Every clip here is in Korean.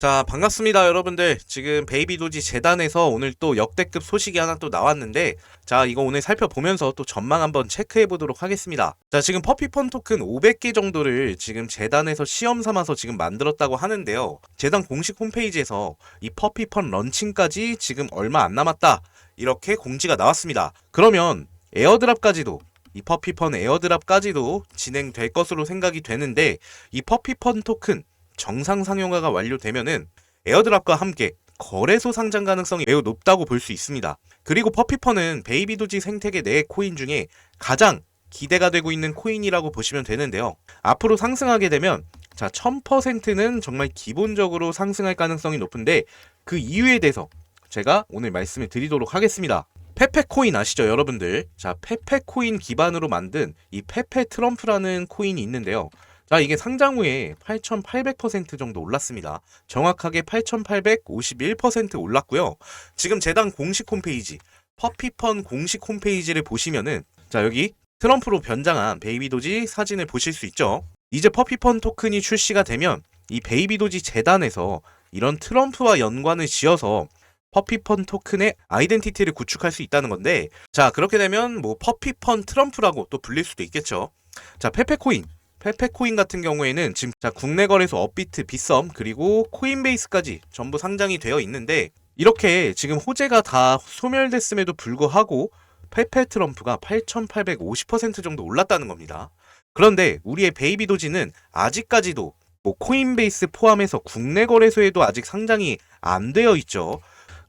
자, 반갑습니다, 여러분들. 지금 베이비도지 재단에서 오늘 또 역대급 소식이 하나 또 나왔는데, 자, 이거 오늘 살펴보면서 또 전망 한번 체크해 보도록 하겠습니다. 자, 지금 퍼피펀 토큰 500개 정도를 지금 재단에서 시험 삼아서 지금 만들었다고 하는데요. 재단 공식 홈페이지에서 이 퍼피펀 런칭까지 지금 얼마 안 남았다. 이렇게 공지가 나왔습니다. 그러면 에어드랍까지도 이 퍼피펀 에어드랍까지도 진행될 것으로 생각이 되는데 이 퍼피펀 토큰 정상 상용화가 완료되면은 에어드랍과 함께 거래소 상장 가능성이 매우 높다고 볼 수 있습니다. 그리고 퍼피펀은 베이비도지 생태계 내 코인 중에 가장 기대가 되고 있는 코인이라고 보시면 되는데요. 앞으로 상승하게 되면 자 1000%는 정말 기본적으로 상승할 가능성이 높은데 그 이유에 대해서 제가 오늘 말씀을 드리도록 하겠습니다. 페페코인 아시죠, 여러분들? 자, 페페코인 기반으로 만든 이 페페 트럼프라는 코인이 있는데요. 자, 이게 상장 후에 8,800% 정도 올랐습니다. 정확하게 8,851% 올랐고요. 지금 재단 공식 홈페이지, 퍼피펀 공식 홈페이지를 보시면은 자, 여기 트럼프로 변장한 베이비도지 사진을 보실 수 있죠. 이제 퍼피펀 토큰이 출시가 되면 이 베이비도지 재단에서 이런 트럼프와 연관을 지어서 퍼피펀 토큰의 아이덴티티를 구축할 수 있다는 건데 자 그렇게 되면 뭐 퍼피펀 트럼프라고 또 불릴 수도 있겠죠 자 페페코인 페페코인 같은 경우에는 지금 자 국내 거래소 업비트, 빗썸 그리고 코인베이스까지 전부 상장이 되어 있는데 이렇게 지금 호재가 다 소멸됐음에도 불구하고 페페 트럼프가 8,850% 정도 올랐다는 겁니다. 그런데 우리의 베이비 도지는 아직까지도 뭐 코인베이스 포함해서 국내 거래소에도 아직 상장이 안 되어 있죠.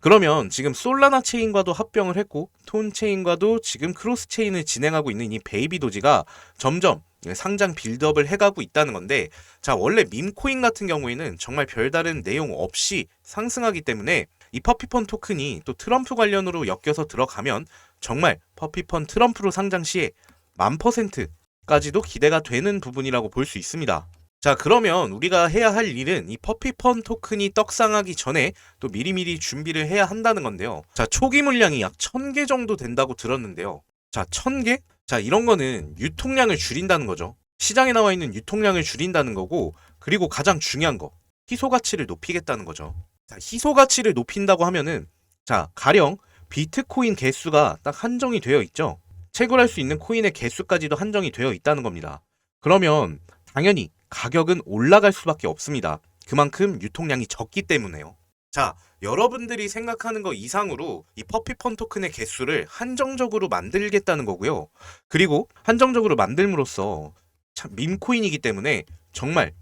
그러면 지금 솔라나 체인과도 합병을 했고 톤 체인과도 지금 크로스 체인을 진행하고 있는 이 베이비 도지가 점점 상장 빌드업을 해가고 있다는 건데 자 원래 밈코인 같은 경우에는 정말 별다른 내용 없이 상승하기 때문에 이 퍼피펀 토큰이 또 트럼프 관련으로 엮여서 들어가면 정말 퍼피펀 트럼프로 상장 시에 만 퍼센트까지도 기대가 되는 부분이라고 볼 수 있습니다. 자 그러면 우리가 해야 할 일은 이 퍼피펀 토큰이 떡상하기 전에 또 미리미리 준비를 해야 한다는 건데요. 자 초기 물량이 약 1000개 정도 된다고 들었는데요. 자 1000개? 자 이런 거는 유통량을 줄인다는 거죠. 시장에 나와 있는 유통량을 줄인다는 거고 그리고 가장 중요한 거 희소 가치를 높이겠다는 거죠. 자 희소 가치를 높인다고 하면은 자 가령 비트코인 개수가 딱 한정이 되어 있죠. 채굴할 수 있는 코인의 개수까지도 한정이 되어 있다는 겁니다. 그러면 당연히 가격은 올라갈 수밖에 없습니다. 그만큼 유통량이 적기 때문에요. 자, 여러분들이 생각하는 것 이상으로 이 퍼피펀 토큰의 개수를 한정적으로 만들겠다는 거고요. 그리고 한정적으로 만들므로써 참 밈코인이기 때문에 정말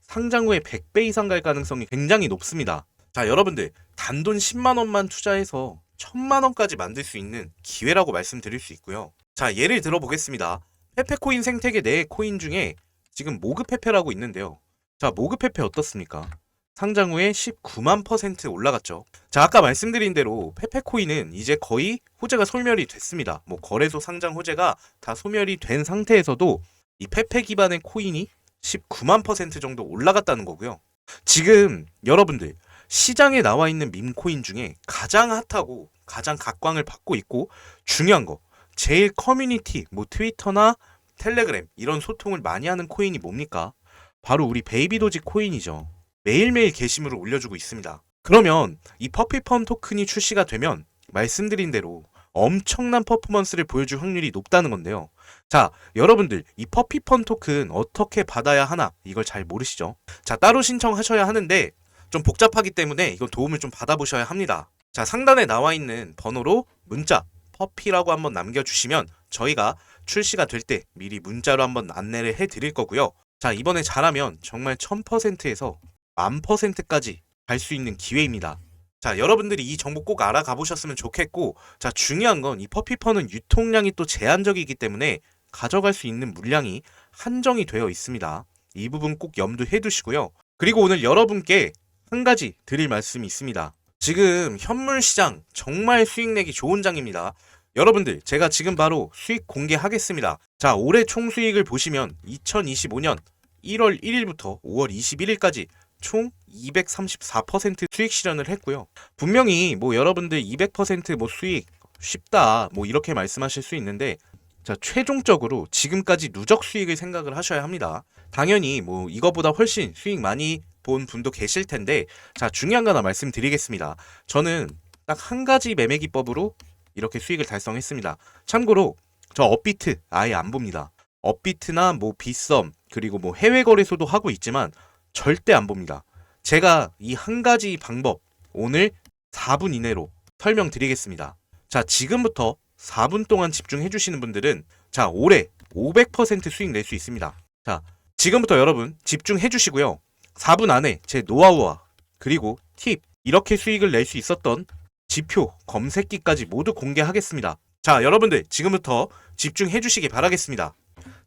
상장 후에 100배 이상 갈 가능성이 굉장히 높습니다. 자, 여러분들 단돈 10만 원만 투자해서 1000만 원까지 만들 수 있는 기회라고 말씀드릴 수 있고요. 자, 예를 들어 보겠습니다. 페페코인 생태계 내 코인 중에 지금 모그페페라고 있는데요. 자, 모그페페 어떻습니까? 상장 후에 19만 퍼센트 올라갔죠. 자, 아까 말씀드린 대로 페페코인은 이제 거의 호재가 소멸이 됐습니다. 뭐 거래소 상장 호재가 다 소멸이 된 상태에서도 이 페페 기반의 코인이 19만 퍼센트 정도 올라갔다는 거고요. 지금 여러분들 시장에 나와 있는 밈코인 중에 가장 핫하고 가장 각광을 받고 있고 중요한 거 제일 커뮤니티 뭐 트위터나 텔레그램 이런 소통을 많이 하는 코인이 뭡니까? 바로 우리 베이비도지 코인이죠. 매일매일 게시물을 올려주고 있습니다. 그러면 이 퍼피펀 토큰이 출시가 되면 말씀드린 대로 엄청난 퍼포먼스를 보여줄 확률이 높다는 건데요. 자, 여러분들 이 퍼피펀 토큰 어떻게 받아야 하나 이걸 잘 모르시죠? 자, 따로 신청하셔야 하는데 좀 복잡하기 때문에 이건 도움을 좀 받아보셔야 합니다. 자, 상단에 나와 있는 번호로 문자 퍼피라고 한번 남겨주시면 저희가 출시가 될 때 미리 문자로 한번 안내를 해 드릴 거고요. 자, 이번에 잘하면 정말 1000%에서 만 퍼센트까지 갈 수 있는 기회입니다. 자, 여러분들이 이 정보 꼭 알아가 보셨으면 좋겠고, 자, 중요한 건 이 퍼피펀은 유통량이 또 제한적이기 때문에 가져갈 수 있는 물량이 한정이 되어 있습니다. 이 부분 꼭 염두해 두시고요. 그리고 오늘 여러분께 한 가지 드릴 말씀이 있습니다. 지금 현물 시장 정말 수익 내기 좋은 장입니다. 여러분들, 제가 지금 바로 수익 공개하겠습니다. 자, 올해 총 수익을 보시면 2025년 1월 1일부터 5월 21일까지 총 234% 수익 실현을 했고요. 분명히 뭐 여러분들 200%뭐 수익 쉽다 뭐 이렇게 말씀하실 수 있는데 자, 최종적으로 지금까지 누적 수익을 생각을 하셔야 합니다. 당연히 뭐 이거보다 훨씬 수익 많이 본 분도 계실 텐데 자 중요한 거 하나 말씀드리겠습니다. 저는 딱 한 가지 매매 기법으로 이렇게 수익을 달성했습니다. 참고로 저 업비트 아예 안 봅니다. 업비트나 뭐 빗썸 그리고 뭐 해외 거래소도 하고 있지만 절대 안 봅니다. 제가 이 한 가지 방법 오늘 4분 이내로 설명드리겠습니다. 자, 지금부터 4분 동안 집중해 주시는 분들은 자, 올해 500% 수익 낼 수 있습니다. 자, 지금부터 여러분 집중해 주시고요. 4분 안에 제 노하우와 그리고 팁 이렇게 수익을 낼 수 있었던 지표, 검색기까지 모두 공개하겠습니다. 자, 여러분들 지금부터 집중해 주시기 바라겠습니다.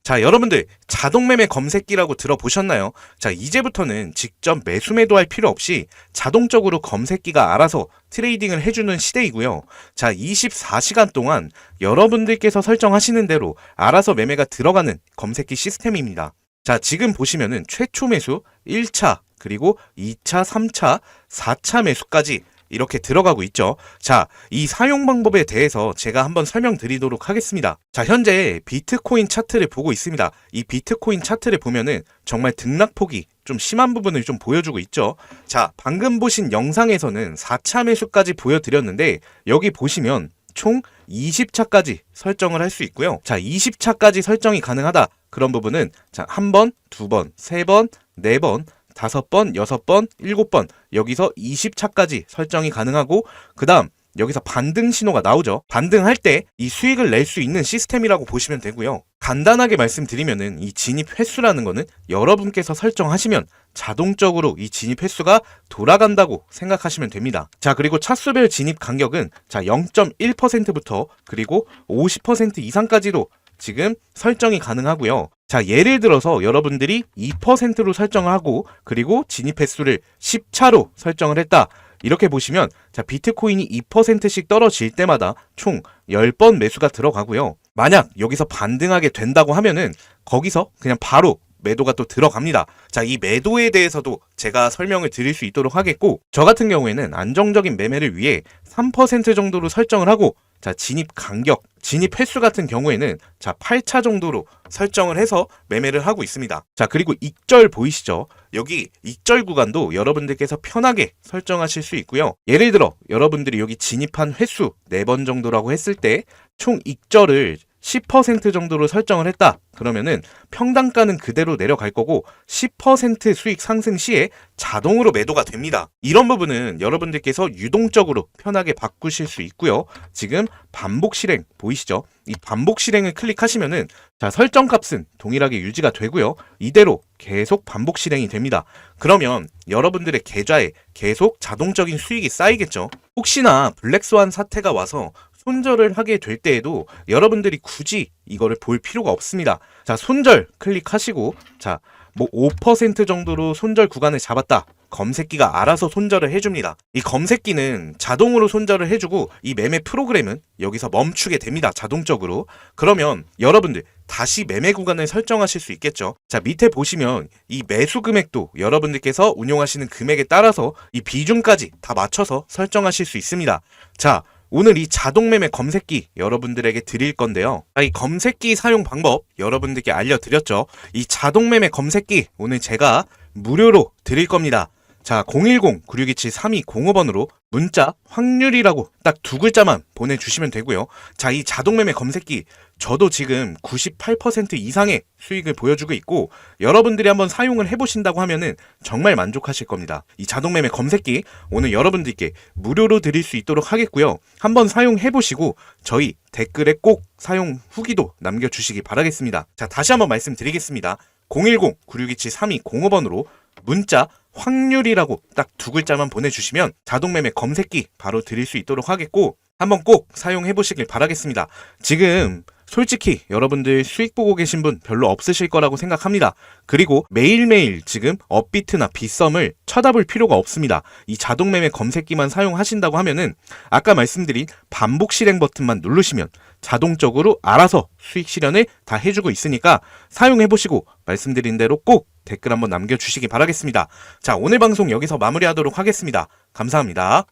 자, 여러분들 자동 매매 검색기라고 들어보셨나요? 자, 이제부터는 직접 매수 매도할 필요 없이 자동적으로 검색기가 알아서 트레이딩을 해주는 시대이고요. 자, 24시간 동안 여러분들께서 설정하시는 대로 알아서 매매가 들어가는 검색기 시스템입니다. 자, 지금 보시면은 최초 매수 1차, 그리고 2차, 3차, 4차 매수까지 이렇게 들어가고 있죠. 자, 이 사용 방법에 대해서 제가 한번 설명드리도록 하겠습니다. 자, 현재 비트코인 차트를 보고 있습니다. 이 비트코인 차트를 보면은 정말 등락폭이 좀 심한 부분을 좀 보여주고 있죠. 자, 방금 보신 영상에서는 4차 매수까지 보여드렸는데 여기 보시면 총 20차까지 설정을 할 수 있고요. 자, 20차까지 설정이 가능하다. 그런 부분은 자, 한 번, 두 번, 세 번, 네 번, 다섯 번, 여섯 번, 일곱 번 여기서 20차까지 설정이 가능하고 그 다음 여기서 반등 신호가 나오죠. 반등할 때 이 수익을 낼 수 있는 시스템이라고 보시면 되고요. 간단하게 말씀드리면은 이 진입 횟수라는 거는 여러분께서 설정하시면 자동적으로 이 진입 횟수가 돌아간다고 생각하시면 됩니다. 자, 그리고 차수별 진입 간격은 자, 0.1%부터 그리고 50% 이상까지도 지금 설정이 가능하고요. 자, 예를 들어서 여러분들이 2%로 설정하고 그리고 진입 횟수를 10차로 설정을 했다. 이렇게 보시면 자, 비트코인이 2%씩 떨어질 때마다 총 10번 매수가 들어가고요. 만약 여기서 반등하게 된다고 하면은 거기서 그냥 바로 매도가 또 들어갑니다. 자, 이 매도에 대해서도 제가 설명을 드릴 수 있도록 하겠고, 저 같은 경우에는 안정적인 매매를 위해 3% 정도로 설정을 하고, 자, 진입 간격, 진입 횟수 같은 경우에는 자, 8차 정도로 설정을 해서 매매를 하고 있습니다. 자, 그리고 익절 보이시죠? 여기 익절 구간도 여러분들께서 편하게 설정하실 수 있고요. 예를 들어 여러분들이 여기 진입한 횟수 4번 정도라고 했을 때 총 익절을 10% 정도로 설정을 했다. 그러면은 평단가는 그대로 내려갈 거고 10% 수익 상승 시에 자동으로 매도가 됩니다. 이런 부분은 여러분들께서 유동적으로 편하게 바꾸실 수 있고요. 지금 반복 실행 보이시죠? 이 반복 실행을 클릭하시면은 자, 설정 값은 동일하게 유지가 되고요. 이대로 계속 반복 실행이 됩니다. 그러면 여러분들의 계좌에 계속 자동적인 수익이 쌓이겠죠. 혹시나 블랙스완 사태가 와서 손절을 하게 될 때에도 여러분들이 굳이 이거를 볼 필요가 없습니다. 자, 손절 클릭하시고 자, 뭐 5% 정도로 손절 구간을 잡았다. 검색기가 알아서 손절을 해줍니다. 이 검색기는 자동으로 손절을 해주고 이 매매 프로그램은 여기서 멈추게 됩니다. 자동적으로. 그러면 여러분들 다시 매매 구간을 설정하실 수 있겠죠. 자, 밑에 보시면 이 매수 금액도 여러분들께서 운용하시는 금액에 따라서 이 비중까지 다 맞춰서 설정하실 수 있습니다. 자, 오늘 이 자동 매매 검색기 여러분들에게 드릴 건데요. 아, 이 검색기 사용 방법 여러분들께 알려드렸죠. 이 자동 매매 검색기 오늘 제가 무료로 드릴 겁니다. 자, 010-9627-3205번으로 문자 확률이라고 딱 두 글자만 보내주시면 되고요. 자, 이 자동매매 검색기 저도 지금 98% 이상의 수익을 보여주고 있고 여러분들이 한번 사용을 해보신다고 하면은 정말 만족하실 겁니다. 이 자동매매 검색기 오늘 여러분들께 무료로 드릴 수 있도록 하겠고요. 한번 사용해보시고 저희 댓글에 꼭 사용 후기도 남겨주시기 바라겠습니다. 자, 다시 한번 말씀드리겠습니다. 010-9627-3205번으로 문자 확률이라고 딱 두 글자만 보내주시면 자동매매 검색기 바로 드릴 수 있도록 하겠고 한번 꼭 사용해 보시길 바라겠습니다. 지금 솔직히 여러분들 수익 보고 계신 분 별로 없으실 거라고 생각합니다. 그리고 매일매일 지금 업비트나 빗썸을 쳐다볼 필요가 없습니다. 이 자동 매매 검색기만 사용하신다고 하면은 아까 말씀드린 반복 실행 버튼만 누르시면 자동적으로 알아서 수익 실현을 다 해주고 있으니까 사용해 보시고 말씀드린 대로 꼭 댓글 한번 남겨주시기 바라겠습니다. 자, 오늘 방송 여기서 마무리하도록 하겠습니다. 감사합니다.